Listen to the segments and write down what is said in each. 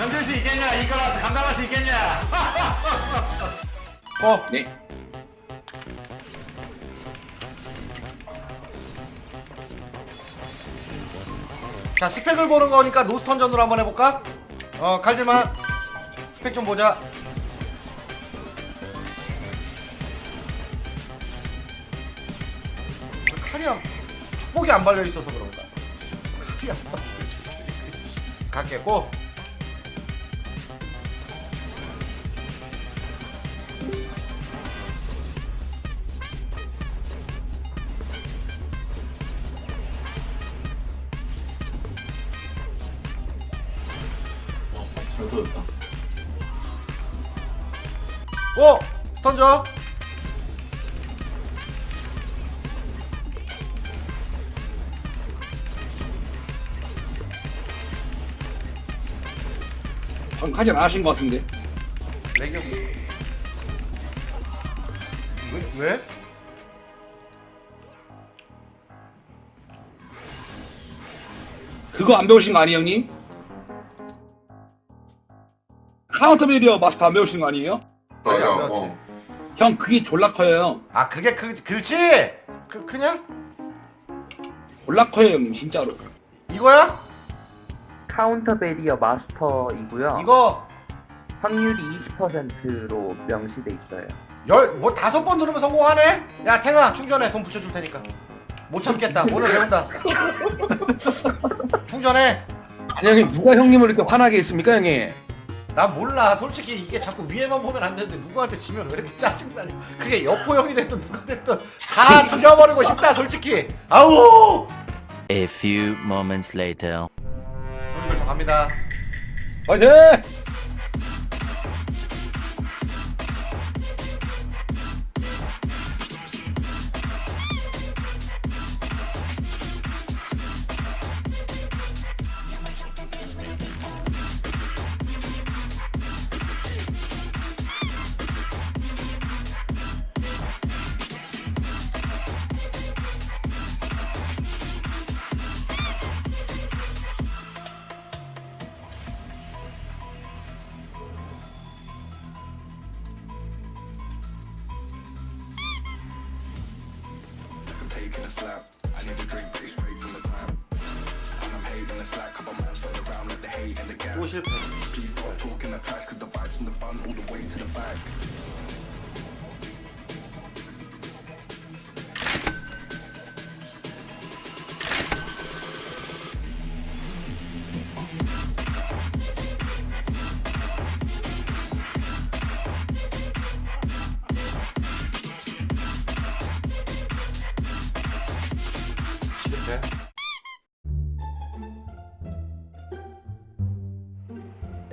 견딜 수 있겠냐? 이거라서 감당할 수 있겠냐? 어 네. 자 스펙을 보는 거니까 노스턴전으로 한번 해볼까? 어 칼질만 스펙 좀 보자 칼이 안 축복이 안 발려 있어서 그런가 칼이 안 발려 있어서 갖겠고 스턴저 방금 카지 안 하신 것 같은데. 왜? 왜? 그거 안 배우신 거 아니에요, 형님? 카운터 베리어 마스터 안 배우신 거 아니에요? 아니, 안 배웠지. 형, 그게 졸라 커요, 형. 아 그게 그 그렇지 그 크냐 졸라 커요, 형님, 진짜로. 이거야 카운터 베리어 마스터이고요. 이거 확률이 20%로 명시돼 있어요. 열 뭐 다섯 번 누르면 성공하네 야 탱아 충전해 돈 붙여줄 테니까 못 참겠다 오늘 배운다 충전해 아니 형님 누가 형님을 이렇게 화나게 했습니까 형님? 난 몰라. 솔직히 이게 자꾸 위에만 보면 안 되는데 누구한테 지면 왜 이렇게 짜증나니? 그게 여포 형이 됐든 누가 됐든 다 죽여버리고 싶다 솔직히. 아우! A few moments later. 저 갑니다. 화이팅! taking a slap. I need a drink pretty straight from the tap. And I'm hating the slack, couple man sat around with the hate and the gap. Please stop talking the trash, cause the vibes in the fun all the way to the back.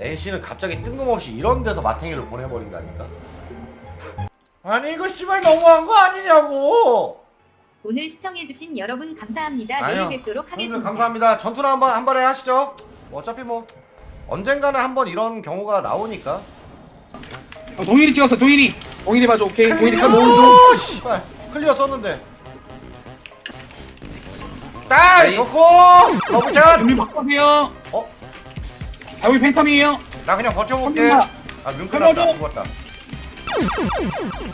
NC는 갑자기 뜬금없이 이런 데서 마탱이를 보내버린 거 아닌가? 아니 이거 씨발 너무한 거 아니냐고 오늘 시청해주신 여러분 감사합니다. 아니요. 내일 뵙도록 하겠습니다. 감사합니다 전투나 한번 한 번에 하시죠 어차피 뭐 언젠가는 한번 이런 경우가 나오니까 형, 동일이 찍었어, 동일이. 동일이 봐줘 오케이 동일이! 칼 모으죠 씨발 클리어 썼는데 딸 아이. 좋고 러브샷 형님 바꿔세요. 어? 아, 여기 팬텀이에요. 나 그냥 버텨볼게. 아 윤클났다 끊어줘. 죽었다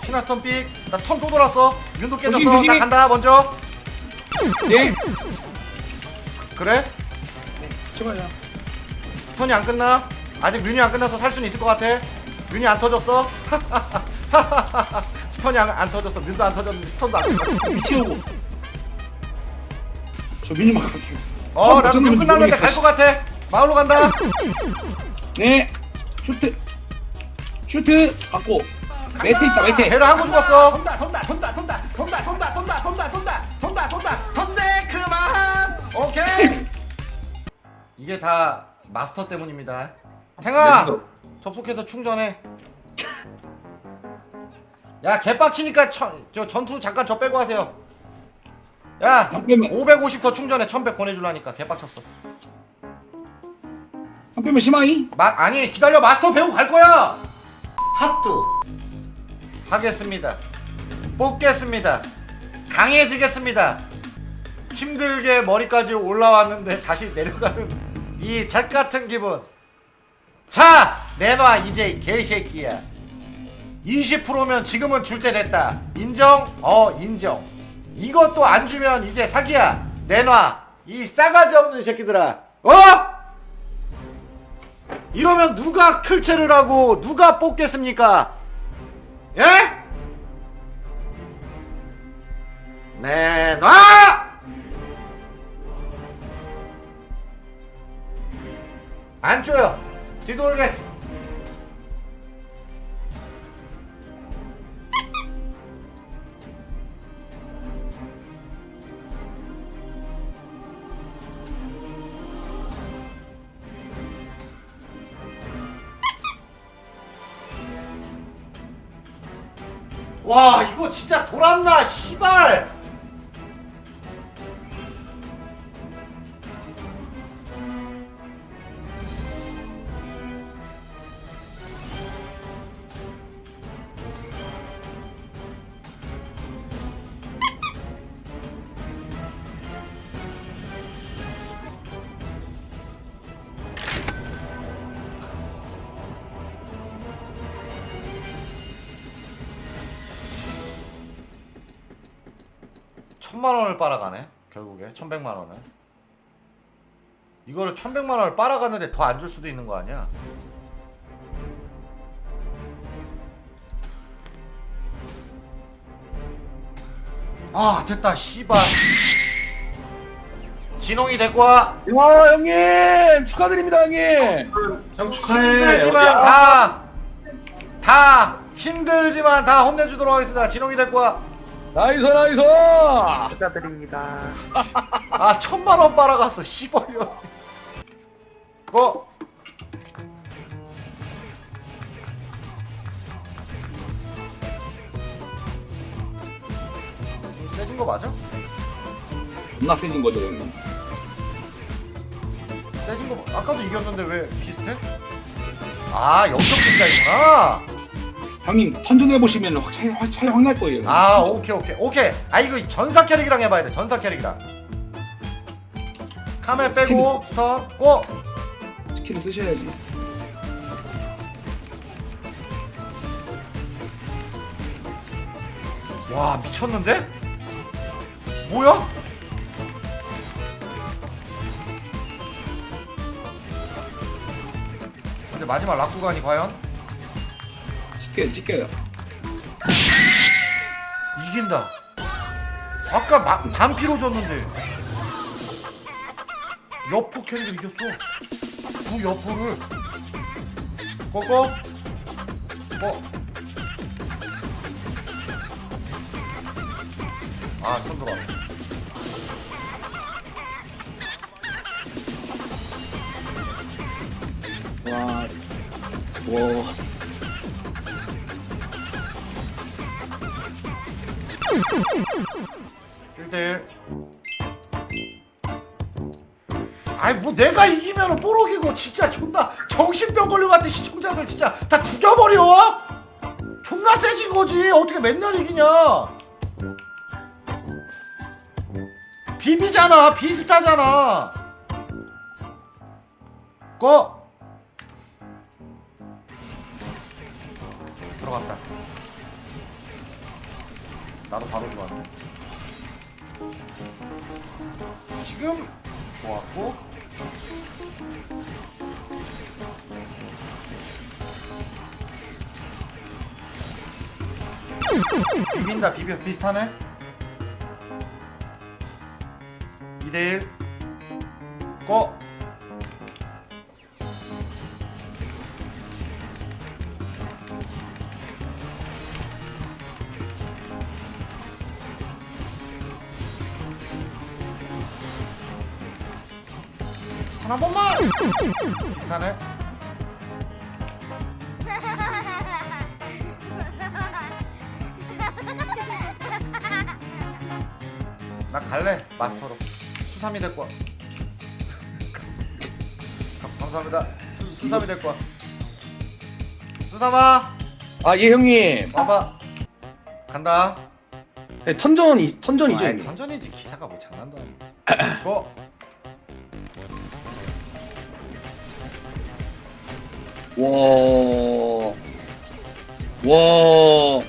신화스턴 삑나 턴 또 돌았어 윤도 깨졌어 조심, 조심. 나 간다 먼저 네. 그래? 찍어요. 스턴이 안 끝나? 아직 뮤이 안 끝나서 살 수는 있을 것 같아 뮤이 안 터졌어? 스턴이 안, 안 터졌어 뮤도 안 터졌는데 스턴도 안 끝났어 미치오고. 저 미니만 갈게요. 어 나도 일인지 끝났는데 갈. 것 같아 마을로 간다 네. 슈트. 슈트. 받고. 매트 있다, 매트. 배로 한거 죽었어 돈다 돈다 돈다 돈다 돈다 돈다 돈다 돈다 돈다 돈다 돈다 돈대 그만. 오케이 이게 다 마스터 때문입니다 탱아 접속해서 충전해 야 개빡치니까 저, 저 전투 잠깐 저 빼고 하세요 야한 빼면, 550 더 충전해 1100 보내주려니까 개빡쳤어 한 빼면 심하이? 마, 아니 기다려. 마스터 배우고 갈 거야. 핫뚜 하겠습니다. 뽑겠습니다. 강해지겠습니다. 힘들게 머리까지 올라왔는데 다시 내려가는 이 잣 같은 기분. 자 내놔 이제 개새끼야. 20%면 지금은 줄 때 됐다. 인정? 어 인정. 이것도 안 주면 이제 사기야. 내놔. 이 싸가지 없는 새끼들아. 어? 이러면 누가 클체를 하고 누가 뽑겠습니까? 예? 내놔! 안 줘요. 뒤돌겠어. 와 이거 진짜 돌았나 씨발 천만 원을 빨아가네 결국에 천백만 원을 이거를 천백만 원을 빨아갔는데 더 안 줄 수도 있는 거 아니야 아 됐다 씨발 진홍이 데리고 와 와 형님 축하드립니다 형님. 형 축하해. 힘들지만 다, 다 힘들지만 다 혼내주도록 하겠습니다. 진홍이 데리고 와. 나이스 나이스. 축하드립니다. 아 천만 원 빨아갔어. 씨발려. 뭐? 세진 거 맞아? 존나 세진 거죠 형님 세진 거 맞- 아까도 이겼는데 왜 비슷해? 아 영점 비싸이구나. 형님 선전해 보시면 확 차이, 확, 차이 확날 거예요. 아 오케이 오케이. 오케이. 아 이거 전사 캐릭이랑 해봐야 돼. 전사 캐릭이랑. 카메 빼고 스턴. 고 스킬을 쓰셔야지. 와 미쳤는데? 뭐야? 근데 마지막 락구간이 과연 찍혀요 찍혀요. 이긴다. 아까 마, 반피로 줬는데. 여포 캐릭을 이겼어. 그 여포를 꼬꼬 꼬 아, 손 들어왔네. 와 와. 일대1 아이 뭐 내가 이기면 뽀록이고 진짜 존나 정신병 걸려갔대 시청자들 진짜 다 죽여버려? 존나 세진 거지. 어떻게 맨날 이기냐? 비비잖아. 비슷하잖아. 꺼. 들어갔다 나도 바로 들어왔네 지금 좋았고. 비빈다 비벼. 비슷하네. 2대1 고 한 번만! 비슷하네. 나 갈래 마스터로. 수삼이 될 거야. 감- 감사합니다. 수, 수삼이 될 거야. 수삼아! 아 예 형님. 와봐. 간다. 네, 턴전 이 턴전이죠. 아이, 형님. 던전이지. 기사가 뭐 장난도 아니고. 고 와. 와.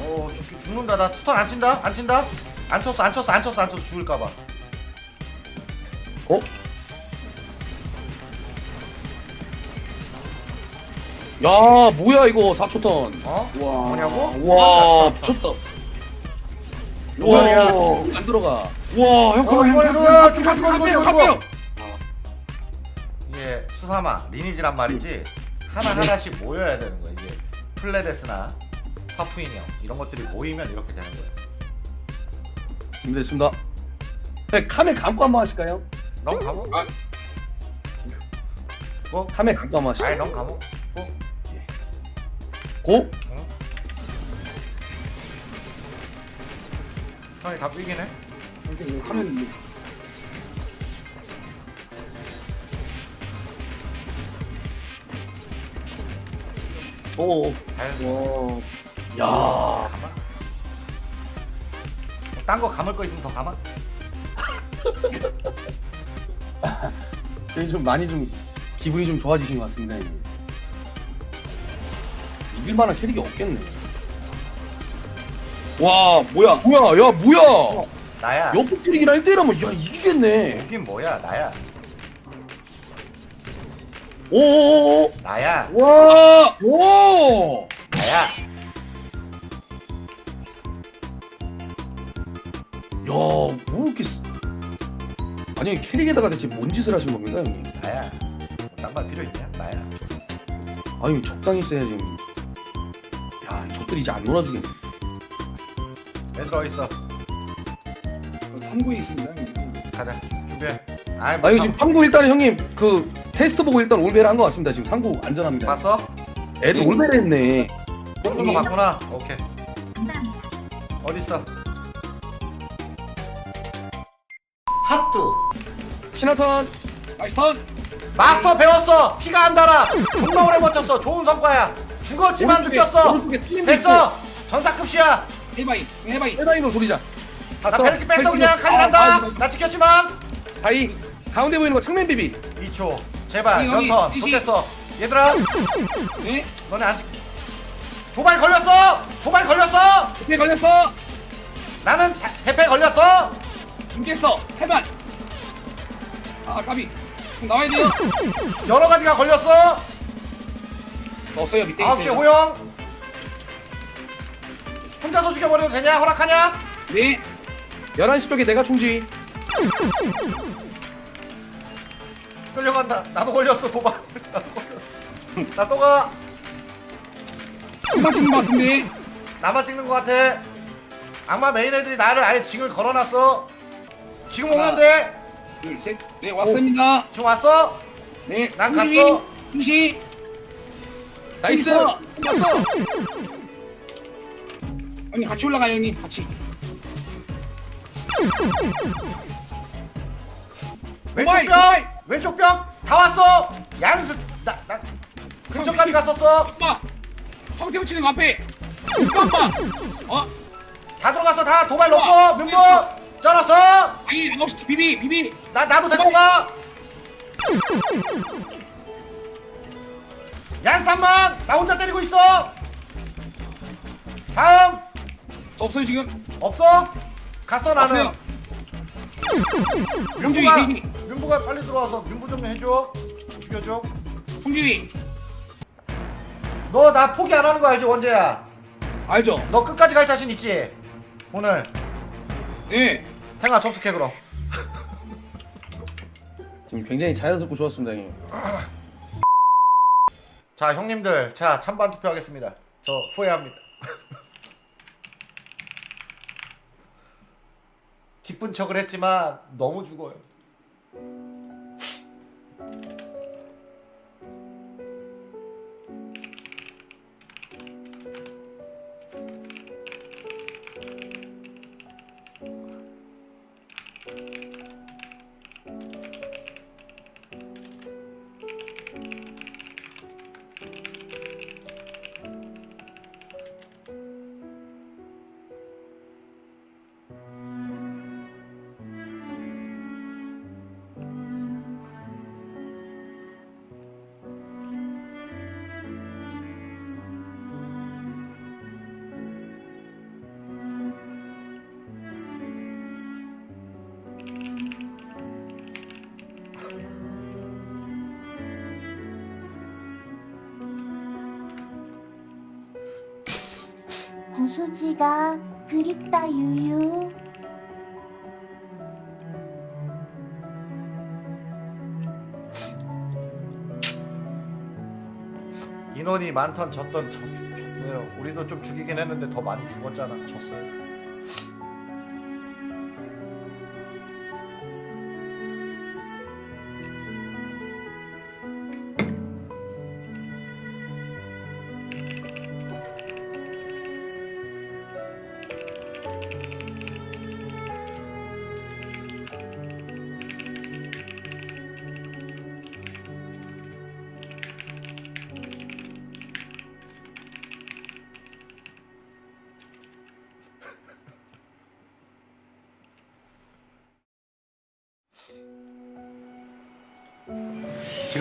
어 죽, 죽는다 나 스턴 안 친다 안 친다 안 쳤어 안 쳤어 안 쳤어 안 쳤어 죽을까봐 어? 야 뭐야 이거 4초턴 어? 와. 뭐냐고? 와, 미쳤다. 와. 안 들어가 와, 형, 어, 형, 이번에 형, 누구야? 형, 죽어, 형, 죽어, 형, 형. 이게 수사마 리니지란 말이지 하나 하나씩 모여야 되는 거야 이제 플레데스나 파푸인형 이런 것들이 모이면 이렇게 되는 거야 준비됐습니다 네, 카메 감고 한번 하실까요? 넌 감옥? 아. 뭐? 카메 감고 한번 하실까요? 아니 넌 감옥? 뭐? 고? 형이 다 이거 하면 오. 잘 와. 야. 감아? 딴거 감을 거 있으면 더 감아? 저희 좀 많이 좀 기분이 좀 좋아지신 것 같은데 이길 만한 캐릭이 없겠네 와, 뭐야? 뭐야 야 뭐야 나야 옆에 캐릭이랑 1대1 하면 야 이기겠네 여긴 뭐야 나야 오오오오 나야 와! 오! 나야 야, 뭐 이렇게 쓰... 아니 캐릭에다가 대체 뭔 짓을 하신 겁니까 형님? 나야 딴말 필요 있냐? 나야 아니 적당히 써야지. 야, 족들 이제 안 놀아주겠네. 얘들 어딨어? 삼구에 있습니다, 형님. 가자 준비해 아이 아 이거 지금 상구 일단 형님 그 테스트 보고 일단 올베를 한 것 같습니다. 지금 상구 안전합니다. 봤어? 애들 올베를 했네. 뽑는 거 맞구나 오케이 감사합니다. 어딨어? 핫뚜 신화턴 나이스 턴! 마스터 배웠어 피가 안 달아 존나 오래 버텼어 좋은 성과야 죽었지만 오른쪽에, 느꼈어 오른쪽에 됐어 전사급시야 해바이, 해바이. 해바이로 돌리자. 나? 베르키 뺐어. 그냥 칼 아, 난다 아, 나 지켰지만 다이 가운데 보이는 거 측면 비비. 2초 제발 연턴 좋겠어 얘들아 네? 너네 아직 도발 걸렸어 도발 걸렸어 대패 걸렸어! 나는 다- 대패 걸렸어 중깼어! 해반! 아, 까비. 형 나와야 돼요. 여러 가지가 걸렸어 없어요, 밑에 9시에 있어요. 호영 혼자서 죽여버려도 되냐 허락하냐 네. 11시 쪽에 내가 총지. 끌려간다 나도 걸렸어 도발 나도 걸렸어 나 또가 한번 찍는 것 같은데. 나만 찍는 것 같아 아마 메인 애들이 나를 아예 징을 걸어놨어 지금 하나. 오는데 둘, 셋. 네, 왔습니다. 지금 왔어 네. 난 갔어. 훈시. 나이스. 끝났어. 형님, 같이 올라가요, 형님. 같이. 왼쪽 오마이, 벽 오마이. 왼쪽 벽 다 왔어 양스 나나 근처까지 갔었어 오빠! 형태 붙이는 거 앞에! 오빠, 오빠! 어? 다 들어갔어 다 도발 넣고. 민부 쩔었어 아니, 아홉시 비비, 비비! 나 나도 데리고 가 양스 한번 나 혼자 때리고 있어 다음 없어요, 지금. 없어 갔어 나는 민부가 세기. 민부가 빨리 들어와서 민부 좀 해줘. 죽여줘. 형주위. 너 나 포기 안 하는 거 알지 원재야? 알죠? 너 끝까지 갈 자신 있지? 오늘. 예. 탱아 접속해 그럼. 지금 굉장히 자연스럽고 좋았습니다 형님. 자 형님들 자 찬반 투표하겠습니다. 저 후회합니다. 기쁜 척을 했지만 너무 죽어요 수지가 그립다 유유. 인원이 많던 졌던 졌, 졌어요. 우리도 좀 죽이긴 했는데 더 많이 죽었잖아. 졌어요.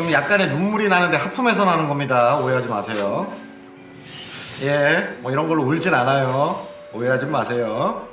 지금 약간의 눈물이 나는데 하품해서 나는 겁니다. 오해하지 마세요. 예, 뭐 이런 걸로 울진 않아요. 오해하지 마세요.